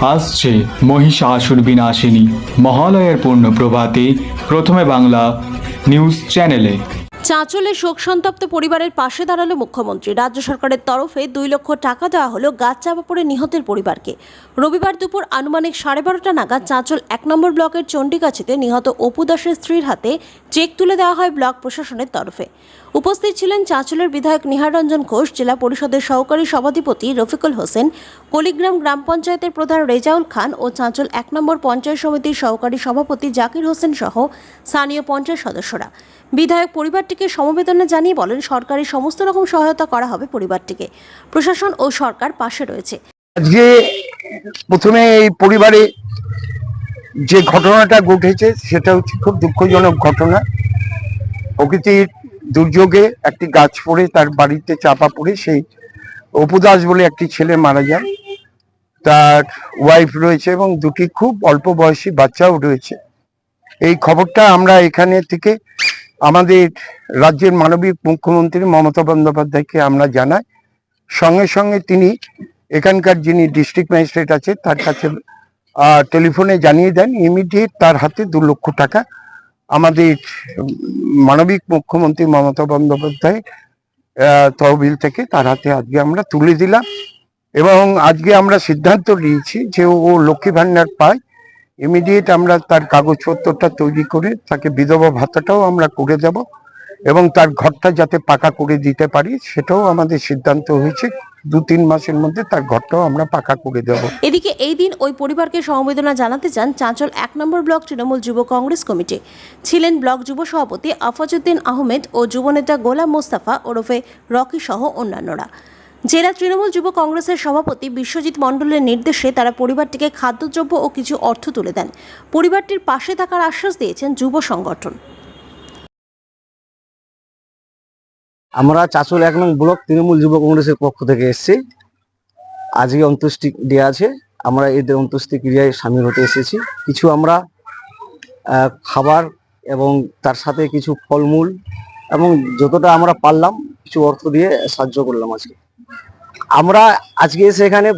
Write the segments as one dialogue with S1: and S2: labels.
S1: আসছে মহিষাসুর বিনাশিনী। মহালয়ের পূর্ণ প্রভাতে প্রথমে বাংলা নিউজ চ্যানেলে।
S2: চাঁচলে শোক সন্তপ্ত পরিবারের পাশে দাঁড়াল মুখ্যমন্ত্রী। রাজ্য সরকারের তরফে দুই লক্ষ টাকা দেওয়া হলো গাছ চাপা পড়ে নিহতের পরিবারকে। রবিবার দুপুর আনুমানিক সাড়ে বারোটা নাগাদ চাঁচল এক নম্বর ব্লকের চণ্ডীগাছিতে নিহত অপু দাসের স্ত্রীর হাতে চেক তুলে দেওয়া হয় ব্লক প্রশাসনের তরফে। উপস্থিত ছিলেন চাঁচলের বিধায়ক নিহার রঞ্জন ঘোষ, জেলা পরিষদের সহকারী সভাধিপতি রফিকুল হোসেন, কলিগ্রাম গ্রাম পঞ্চায়েতের প্রধান রেজাউল খান ও চাঁচল এক নম্বর পঞ্চায়েত সমিতির সহকারী সভাপতি জাকির হোসেন সহ স্থানীয় পঞ্চায়েত সদস্যরা। বিধায়ক পরিবারটিকে সমবেদনা জানিয়ে বলেন সরকারি সমস্ত রকম সহায়তা করা হবে পরিবারটিকে। প্রশাসন ও সরকার পাশে রয়েছে।
S3: আজকে প্রথমে এই পরিবারে যে ঘটনাটা ঘটেছে, সেটা হচ্ছে খুব দুঃখজনক ঘটনা। প্রকৃতির দুর্যোগে একটি গাছ পড়ে, তার বাড়িতে চাপা পড়ে, সেই অপুদাস বলে একটি ছেলে মারা যায়। তার ওয়াইফ রয়েছে এবং দুটি খুব অল্প বয়সী বাচ্চাও রয়েছে। এই খবরটা আমরা এখানে থেকে আমাদের রাজ্যের মানবিক মুখ্যমন্ত্রী মমতা বন্দ্যোপাধ্যায়কে আমরা জানাই। সঙ্গে সঙ্গে তিনি এখানকার যিনি ডিস্ট্রিক্ট ম্যাজিস্ট্রেট আছে, তার কাছে টেলিফোনে জানিয়ে দেন ইমিডিয়েট তার হাতে দু লক্ষ টাকা আমাদের মানবিক মুখ্যমন্ত্রী মমতা বন্দ্যোপাধ্যায় তহবিল থেকে তার হাতে আজকে আমরা তুলে দিলাম। এবং আজকে আমরা সিদ্ধান্ত নিয়েছি যে ও লক্ষ্মী ভান্ডার পায় ইমিডিয়েট আমরা তার কাগজপত্রটা তৈরি করে তাকে বিধবা ভাতাটাও আমরা করে দেব এবং তার ঘরটা যাতে পাকা করে দিতে পারি সেটাও আমাদের সিদ্ধান্ত হয়েছে। দু তিন মাসের মধ্যে তার ঘরটাও আমরা পাকা করে দেব।
S2: এদিকে এই দিন ওই পরিবারকে সমবেদনা জানাতে চান চাঁচল এক নম্বর ব্লক তৃণমূল যুব কংগ্রেস কমিটি। ছিলেন ব্লক যুব সভাপতি আফাজউদ্দিন আহমেদ ও যুবনেতা গোলাম মোস্তাফা ওরফে রকি সহ অন্যান্যরা। জেলা তৃণমূল যুব কংগ্রেসের সভাপতি বিশ্বজিৎ মণ্ডলের নির্দেশে তারা পরিবারটিকে খাদ্যদ্রব্য ও কিছু অর্থ তুলে দেন। পরিবারটির পাশে থাকার আশ্বাস দিয়েছেন যুব সংগঠন।
S4: আমরা চাচল এক নং ব্লক তৃণমূল যুব কংগ্রেসের পক্ষ থেকে এসেছি। আজকে অন্ত্যেষ্টি ডে আছে। আমরা এদের অন্ত্যেষ্টি ক্রিয়ায় সামিল হতে এসেছি। কিছু আমরা খাবার এবং তার সাথে কিছু ফলমূল এবং যতটা আমরা পারলাম, কিছু অর্থ দিয়ে সাহায্য করলাম আজকে। আমরা আজকে এসে এখানে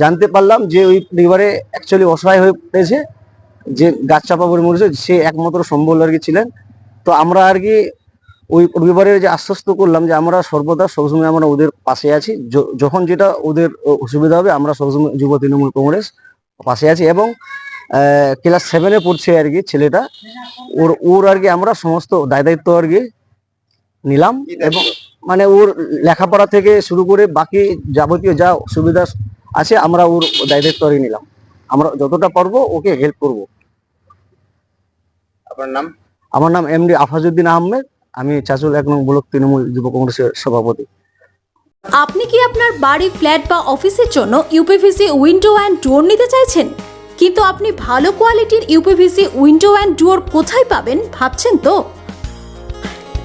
S4: জানতে পারলাম যে ওই পরিবারে অ্যাকচুয়ালি অসহায় হয়ে পড়েছে যে গাছ চাপা পড়ে মরেছে সে একমাত্র সম্বল আর কি ছিলেন। তো আমরা আর কি ওই পরিবারে যে আশ্বস্ত করলাম যে আমরা সর্বদা সবসময় আমরা ওদের পাশে আছি যখন যেটা ওদের অসুবিধা হবে আমরা সবসময় যুব তৃণমূল কংগ্রেস পাশে আছি এবং ক্লাস সেভেনে পড়ছে আর কি ছেলেটা। ওর ওর আর কি আমরা সমস্ত দায় দায়িত্ব আর কি নিলাম এবং মানে ওর লেখাপড়া থেকে শুরু করে বাকি যাবতীয় যা সুবিধা আছে আমরা ওর দায় দায়িত্ব আর কি নিলাম। আমরা যতটা পারব ওকে হেল্প করব।
S3: আপনার নাম?
S4: আমার নাম এমডি আফাজউদ্দিন আহমেদ। আমি চাচুল এক নং ব্লক তৃণমূল যুব কংগ্রেসের সভাপতি।
S2: আপনি কি আপনার বাড়ি ফ্ল্যাট বা অফিসের জন্য ইউপিভিসি উইন্ডো অ্যান্ড ডোর নিতে চাইছেন? কিন্তু আপনি ভালো কোয়ালিটির ইউপিভিসি উইন্ডো অ্যান্ড ডোর কোথায় পাবেন ভাবছেন তো?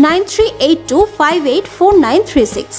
S2: nine three eight two five eight four nine three six.